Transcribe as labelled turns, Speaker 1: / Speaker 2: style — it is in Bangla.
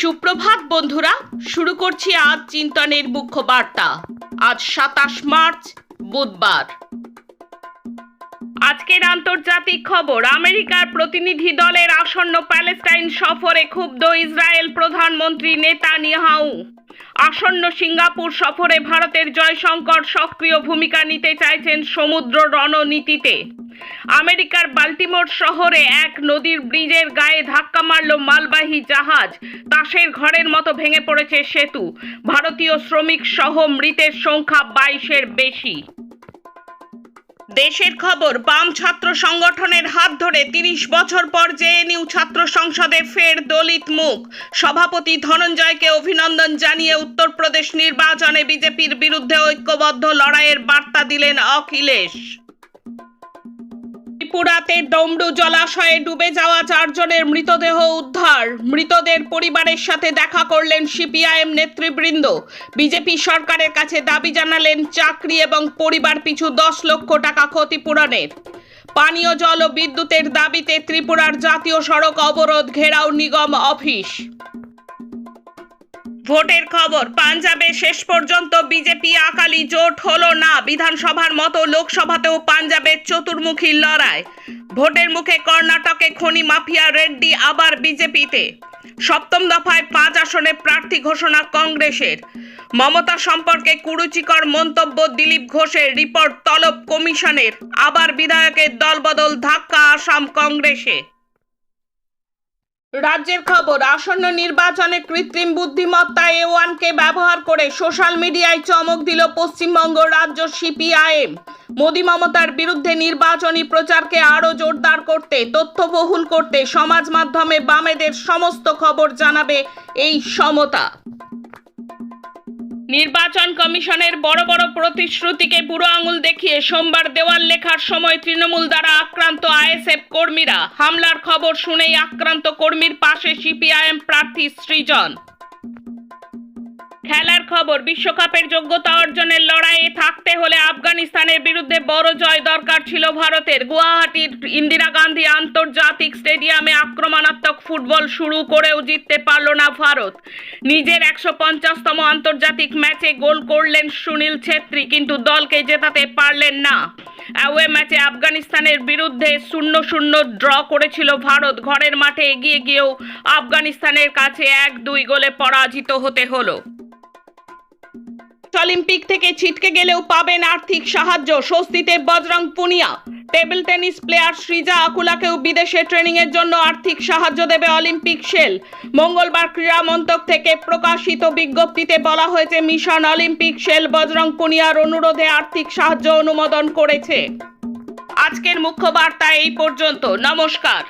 Speaker 1: সুপ্রভাত, বন্ধুরা। শুরু করছি আজ চিন্তনের মুখ্য বার্তা আজ সাতাশ মার্চ, বুধবার। আজকের আন্তর্জাতিক খবর, আমেরিকার প্রতিনিধি দলের আসন্ন প্যালেস্টাইন সফরে ক্ষুব্ধ ইসরায়েল প্রধানমন্ত্রী নেতানিয়াহু। আসন্ন সিঙ্গাপুর সফরে ভারতের জয়শঙ্কর সক্রিয় ভূমিকা নিতে চাইছেন সমুদ্র রণনীতিতে। আমেরিকার বাল্টিমোর শহরে এক নদীর ব্রিজের গায়ে ধাক্কা মারল মালবাহী জাহাজ। তাসের ঘরের মতো ভেঙে পড়েছে সেতু। ভারতীয় শ্রমিক সহ মৃতের সংখ্যা বাইশের বেশি। দেশের খবর, বাম ছাত্র সংগঠনের হাত ধরে তিরিশ বছর পর জেএনইউ ছাত্র সংসদে ফের দলিত মুখ। সভাপতি ধনঞ্জয়কে অভিনন্দন জানিয়ে উত্তরপ্রদেশ নির্বাচনে বিজেপির বিরুদ্ধে ঐক্যবদ্ধ লড়াইয়ের বার্তা দিলেন অখিলেশ। ত্রিপুরাতে ডমরু জলাশয়ে ডুবে যাওয়া চারজনের মৃতদেহ উদ্ধার। মৃতদের পরিবারের সাথে দেখা করলেন সিপিআইএম নেতৃবৃন্দ। বিজেপি সরকারের কাছে দাবি জানালেন চাকরি এবং পরিবার পিছু দশ লক্ষ টাকা ক্ষতিপূরণের। পানীয় জল ও বিদ্যুতের দাবিতে ত্রিপুরার জাতীয় সড়ক অবরোধ ঘেরাও নিগম অফিস। ভোটের খবর, পাঞ্জাবে শেষ পর্যন্ত বিজেপি আকালি জোট হলো না। বিধানসভার মতো লোকসভাতেও পাঞ্জাবের চতুর্মুখী লড়াই। ভোটের মুখে কর্ণাটকে খনি মাফিয়া রেড্ডি আবার বিজেপিতে। সপ্তম দফায় পাঁচ আসনে প্রার্থী ঘোষণা কংগ্রেসের। মমতা সম্পর্কে কুরুচিকর মন্তব্য দিলীপ ঘোষের রিপোর্ট তলব কমিশনের। আবার বিধায়কের দলবদল ধাক্কা আসাম কংগ্রেসে রাজ্যের খবর, আসন্ন নির্বাচনে কৃত্রিম বুদ্ধিমত্তা এ ওয়ানকে ব্যবহার করে সোশ্যাল মিডিয়ায় চমক দিল পশ্চিমবঙ্গ রাজ্য সিপিআইএম মোদী মমতার বিরুদ্ধে নির্বাচনী প্রচারকে আরও জোরদার করতে তথ্যবহুল করতে সমাজ মাধ্যমে বামেদের সমস্ত খবর জানাবে এই সমতা। নির্বাচন কমিশনের বড় বড় প্রতিশ্রুতিকে বুড়ো আঙুল দেখিয়ে সোমবার দেওয়াল লেখার সময় তৃণমূল দ্বারা আক্রান্ত আইএসএফ কর্মীরা। হামলার খবর শুনেই আক্রান্ত কর্মীর পাশে সিপিআইএম প্রার্থী সৃজন। খেলার খবর, বিশ্বকাপের যোগ্যতা অর্জনের লড়াইয়ে থাকতে হলে আফগানিস্তানের বিরুদ্ধে বড় জয় দরকার ছিল ভারতের। গুয়াহাটির ইন্দিরা গান্ধী আন্তর্জাতিক স্টেডিয়ামে আক্রমণাত্মক ফুটবল শুরু করেও জিততে পারল না ভারত। নিজের একশো পঞ্চাশতম আন্তর্জাতিক ম্যাচে গোল করলেন সুনীল ছেত্রী, কিন্তু দলকে জেতাতে পারলেন না। অ্যাওয়ে ম্যাচে আফগানিস্তানের বিরুদ্ধে শূন্য শূন্য ড্র করেছিল ভারত। ঘরের মাঠে এগিয়ে গিয়েও আফগানিস্তানের কাছে এক দুই গোলে পরাজিত হতে হলো। অলিম্পিক থেকে ছিটকে গেলেও পাবেন আর্থিক সাহায্য। স্বস্তিতে Bajrang Punia. Table tennis player Sreeja আকুলাকেও বিদেশে ট্রেনিং এর জন্য আর্থিক সাহায্য দেবে অলিম্পিক সেল মঙ্গলবার ক্রীড়া মন্ত্রক থেকে প্রকাশিত বিজ্ঞপ্তিতে বলা হয়েছে, মিশন অলিম্পিক সেল বজরং পুনিয়ার অনুরোধে আর্থিক সাহায্য অনুমোদন করেছে। আজকের মুখ্য বার্তা এই পর্যন্ত। নমস্কার।